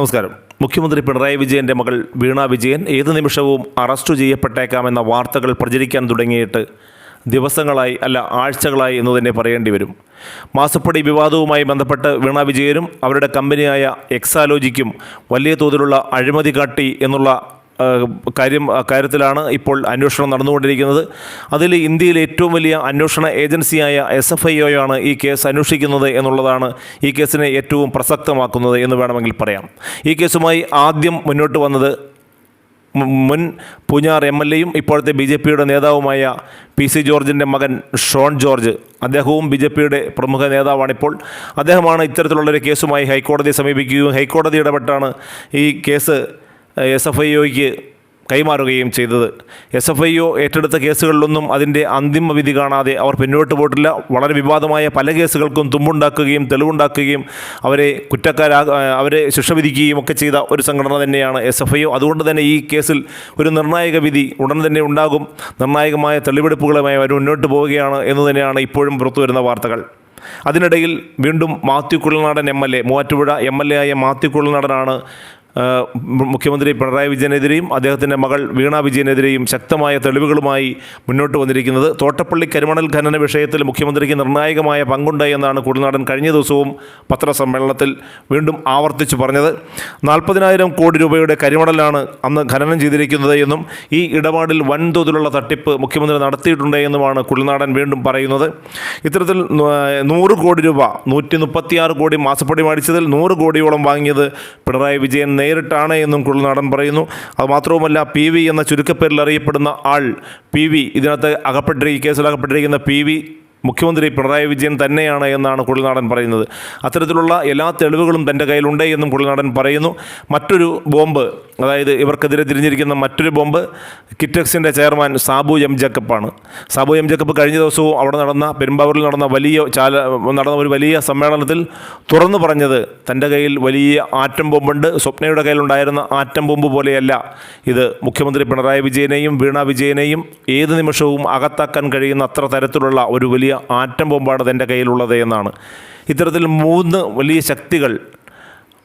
നമസ്കാരം. മുഖ്യമന്ത്രി പിണറായി വിജയന്റെ മകൾ വീണ വിജയൻ ഏത് നിമിഷവും അറസ്റ്റ് ചെയ്യപ്പെട്ടേക്കാമെന്ന വാർത്തകൾ പ്രചരിക്കാൻ തുടങ്ങിയിട്ട് ദിവസങ്ങളായി അല്ല ആഴ്ചകളായി എന്ന് തന്നെ പറയേണ്ടി വരും. മാസപ്പടി വിവാദവുമായി ബന്ധപ്പെട്ട് വീണ വിജയനും അവരുടെ കമ്പനിയായ എക്സാലോജിക്കും വലിയ തോതിലുള്ള അഴിമതി കാട്ടി എന്നുള്ള കാര്യം കാര്യത്തിലാണ് ഇപ്പോൾ അന്വേഷണം നടന്നുകൊണ്ടിരിക്കുന്നത്. അതിൽ ഇന്ത്യയിലെ ഏറ്റവും വലിയ അന്വേഷണ ഏജൻസിയായ എസ് എഫ് ഐ ഒയാണ് ഈ കേസ് അന്വേഷിക്കുന്നത് എന്നുള്ളതാണ് ഈ കേസിനെ ഏറ്റവും പ്രസക്തമാക്കുന്നത് എന്ന് വേണമെങ്കിൽ പറയാം. ഈ കേസുമായി ആദ്യം മുന്നോട്ട് വന്നത് മുൻ പൂഞ്ഞാർ എം എൽ എയും ഇപ്പോഴത്തെ ബി ജെ പിയുടെ നേതാവുമായ പി സി ജോർജിന്റെ മകൻ ഷോൺ ജോർജ്. അദ്ദേഹവും ബി ജെ പിയുടെ പ്രമുഖ നേതാവാണിപ്പോൾ. അദ്ദേഹമാണ് ഇത്തരത്തിലുള്ളൊരു കേസുമായി ഹൈക്കോടതിയെ സമീപിക്കുകയും ഹൈക്കോടതി ഇടപെട്ടാണ് ഈ കേസ് എസ് എഫ് ഐ ഒയ്ക്ക് കൈമാറുകയും ചെയ്തത്. എസ് എഫ് ഐ ഒ ഏറ്റെടുത്ത കേസുകളിലൊന്നും അതിന്റെ അന്തിമ വിധി കാണാതെ അവർ പിന്നോട്ട് പോയിട്ടില്ല. വളരെ വിവാദമായ പല കേസുകൾക്കും തുമ്പുണ്ടാക്കുകയും തെളിവുണ്ടാക്കുകയും അവരെ കുറ്റക്കാരാ അവരെ ശിക്ഷ വിധിക്കുകയും ഒക്കെ ചെയ്ത ഒരു സംഘടന തന്നെയാണ് എസ് എഫ് ഐ ഒ. അതുകൊണ്ട് തന്നെ ഈ കേസിൽ ഒരു നിർണായക വിധി ഉടൻ തന്നെ ഉണ്ടാകും. നിർണായകമായ തെളിവെടുപ്പുകളുമായി അവർ മുന്നോട്ട് പോവുകയാണ് എന്ന് തന്നെയാണ് ഇപ്പോഴും പുറത്തു വരുന്ന വാർത്തകൾ. അതിനിടയിൽ വീണ്ടും Mathew Kuzhalnadan M L A Muvattupuzha M L A ആയ മാത്യു കുഴൽനാടനാണ് ആ, മുഖ്യമന്ത്രി പിണറായി വിജയനെതിരെയും അദ്ദേഹത്തിന്റെ മകൾ വീണ വിജയനെതിരെയും ശക്തമായ തെളിവുകളുമായി മുന്നോട്ട് വന്നിരിക്കുന്നത്. തോട്ടപ്പള്ളി കരിമണൽ ഖനന വിഷയത്തിൽ മുഖ്യമന്ത്രിക്ക് നിർണായകമായ പങ്കുണ്ടായി എന്നാണ് കുടിനാടൻ കഴിഞ്ഞ ദിവസവും പത്രസമ്മേളനത്തിൽ വീണ്ടും ആവർത്തിച്ചു പറഞ്ഞത്. നാൽപ്പതിനായിരം കോടി രൂപയുടെ കരിമണലാണ് അന്ന് ഖനനം ചെയ്തിരിക്കുന്നത് എന്നും ഈ ഇടപാടിൽ വൻതോതിലുള്ള തട്ടിപ്പ് മുഖ്യമന്ത്രി നടത്തിയിട്ടുണ്ട് എന്നുമാണ് കുളിനാടൻ വീണ്ടും പറയുന്നത്. ഇത്തരത്തിൽ നൂറ് കോടി രൂപ നൂറ്റി കോടി മാസപ്പടി മാടിച്ചതിൽ നൂറ് കോടിയോളം വാങ്ങിയത് പിണറായി വിജയൻ നേരിട്ടാണ് എന്നും കുഴൽനാടൻ പറയുന്നു. അതുമാത്രവുമല്ല പി വി എന്ന ചുരുക്കപ്പേരിൽ അറിയപ്പെടുന്ന ആൾ പി വി ഇതിനകത്ത് അകപ്പെട്ടിരിക്കുന്ന കേസിൽ അകപ്പെട്ടിരിക്കുന്ന പി വി മുഖ്യമന്ത്രി പിണറായി വിജയൻ തന്നെയാണ് എന്നാണ് കുഴൽനാടൻ പറയുന്നത്. അത്തരത്തിലുള്ള എല്ലാ തെളിവുകളും തന്റെ കയ്യിലുണ്ട് എന്നും കുഴൽനാടൻ പറയുന്നു. മറ്റൊരു ബോംബ് അതായത് ഇവർക്കെതിരെ തിരിഞ്ഞിരിക്കുന്ന മറ്റൊരു ബോംബ് കിറ്റക്സിന്റെ ചെയർമാൻ സാബു എം ജക്കപ്പാണ് സാബു എം ജക്കപ്പ് കഴിഞ്ഞ ദിവസവും അവിടെ നടന്ന പെരുമ്പാവൂരിൽ നടന്ന വലിയ ചാല നടന്ന ഒരു വലിയ സമ്മേളനത്തിൽ തുറന്നു പറഞ്ഞത് തന്റെ കയ്യിൽ വലിയ ആറ്റം ബോംബുണ്ട്. സ്വപ്നയുടെ കയ്യിലുണ്ടായിരുന്ന ആറ്റം ബോംബ് പോലെയല്ല ഇത്. മുഖ്യമന്ത്രി പിണറായി വിജയനെയും വീണ വിജയനെയും ഏത് നിമിഷവും അകത്താക്കാൻ കഴിയുന്ന അത്ര തരത്തിലുള്ള ഒരു വലിയ ആറ്റം ബോംബാണ് തന്റെ കയ്യിലുള്ളത് എന്നാണ്. ഇത്തരത്തിൽ മൂന്ന് വലിയ ശക്തികൾ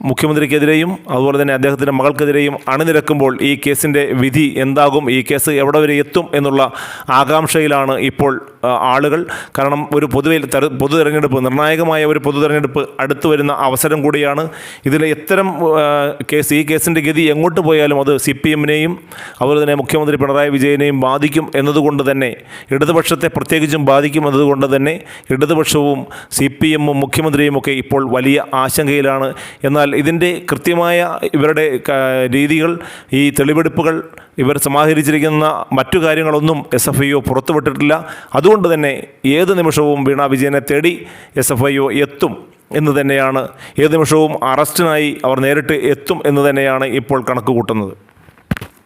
മുഖ്യമന്ത്രിക്കെതിരെയും അതുപോലെ തന്നെ അദ്ദേഹത്തിന്റെ മകൾക്കെതിരെയും അണിനിരക്കുമ്പോൾ ഈ കേസിന്റെ വിധി എന്താകും? ഈ കേസ് എവിടെ വരെ എത്തും എന്നുള്ള ആകാംക്ഷയിലാണ് ഇപ്പോൾ ആളുകൾ. കാരണം ഒരു പൊതുവെ പൊതു തെരഞ്ഞെടുപ്പ് നിർണായകമായ ഒരു പൊതു തെരഞ്ഞെടുപ്പ് അടുത്തു വരുന്ന അവസരം കൂടിയാണ്. ഇതിൽ എത്തരം കേസ് ഈ കേസിന്റെ ഗതി എങ്ങോട്ട് പോയാലും അത് സി പി എമ്മിനെയും അതുപോലെ തന്നെ മുഖ്യമന്ത്രി പിണറായി വിജയനെയും ബാധിക്കും എന്നതുകൊണ്ട് തന്നെ ഇടതുപക്ഷത്തെ പ്രത്യേകിച്ചും ബാധിക്കും എന്നതുകൊണ്ട് തന്നെ ഇടതുപക്ഷവും സി പി എമ്മും മുഖ്യമന്ത്രിയും ഒക്കെ ഇപ്പോൾ വലിയ ആശങ്കയിലാണ്. എന്നാൽ ഇതിന്റെ കൃത്യമായ ഇവരുടെ രീതികൾ ഈ തെളിവെടുപ്പുകൾ ഇവർ സമാഹരിച്ചിരിക്കുന്ന മറ്റു കാര്യങ്ങളൊന്നും എസ് എഫ് ഐ ഒ പുറത്തുവിട്ടിട്ടില്ല. അതുകൊണ്ട് തന്നെ ഏത് നിമിഷവും വീണ വിജയനെ തേടി എസ് എഫ് ഐ ഒ എത്തും എന്ന് തന്നെയാണ്. ഏത് നിമിഷവും അറസ്റ്റിനായി അവർ നേരിട്ട് എത്തും എന്ന് തന്നെയാണ് ഇപ്പോൾ കണക്ക് കൂട്ടുന്നത്